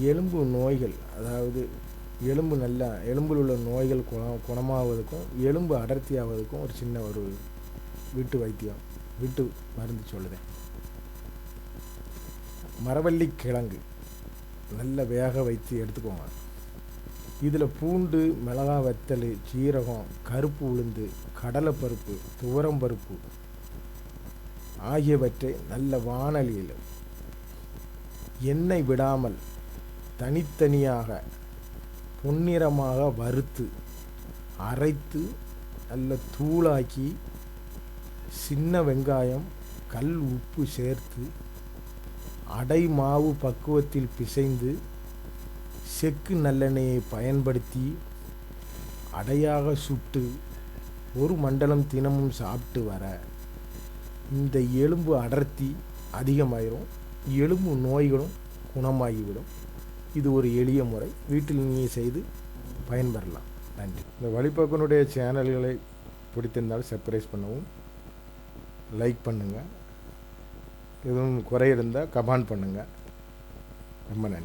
எலும்பு நோய்கள் அதாவது எலும்பு நல்லா எலும்பில் உள்ள நோய்கள் குண குணமாவதுக்கும் எலும்பு அடர்த்தியாவதுக்கும் ஒரு சின்ன ஒரு வீட்டு வைத்தியம் வீட்டு மருந்து சொல்லுதேன். மரவள்ளி கிழங்கு நல்ல வேக வைத்து எடுத்துக்கோங்க. இதில் பூண்டு மிளகா வத்தல் சீரகம் கருப்பு உளுந்து கடலைப்பருப்பு துவரம்பருப்பு ஆகியவற்றை நல்ல வாணலியில் எண்ணெய் விடாமல் தனித்தனியாக பொன்னிறமாக வறுத்து அரைத்து நல்ல தூளாக்கி சின்ன வெங்காயம் கல் உப்பு சேர்த்து அடை மாவு பக்குவத்தில் பிசைந்து செக்கு நல்லெண்ணெயை பயன்படுத்தி அடையாக சுட்டு ஒரு மண்டலம் தினமும் சாப்பிட்டு வர இந்த எலும்பு அடர்த்தி அதிகமாயிரும் எலும்பு நோய்களும் குணமாகிவிடும். இது ஒரு எளிய முறை. வீட்டில் நீங்கள் செய்து பயன்பெறலாம். நன்றி. இந்த வழிபோக்கனுடைய சேனல்களை பிடித்திருந்தாலும் சர்ப்ரைஸ் பண்ணவும் லைக் பண்ணுங்கள் எதுவும் குறை இருந்தால் கமெண்ட் பண்ணுங்கள் ரொம்ப நன்றி.